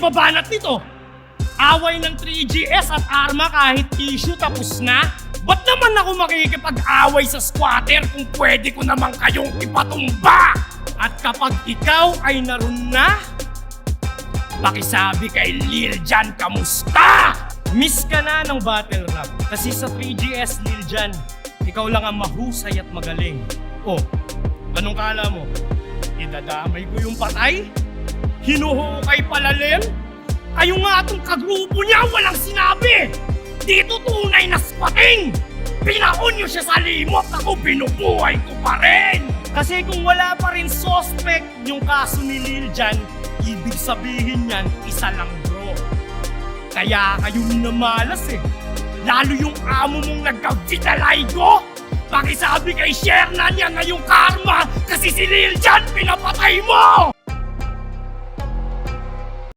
ibabanat nito? Away ng 3GS at Arma kahit issue tapos na? Ba't naman ako makikipag-away sa squatter kung pwede ko naman kayong ipatumba? At kapag ikaw ay naroon na, pakisabi kay Lil Jan kamusta? Miss ka na ng battle rap kasi sa 3GS Lil Jan, ikaw lang ang mahusay at magaling. Oh, anong kala mo? Idadamay ko yung patay? Hinuhukay palalim? Kayo nga itong kagrupo niya walang sinabi! Dito tunay na spotting! Pinaon niyo siya sa limot, ako binubuhay ko pa rin! Kasi kung wala pa rin suspect yung kaso ni Lil Jan, ibig sabihin yan, isa lang bro. Kaya kayo minamalas eh. Lalo yung amo mong nagka-vitaligo. Pakisabi kay Shernan yan na yung karma kasi si Lil Jan pinapatay mo!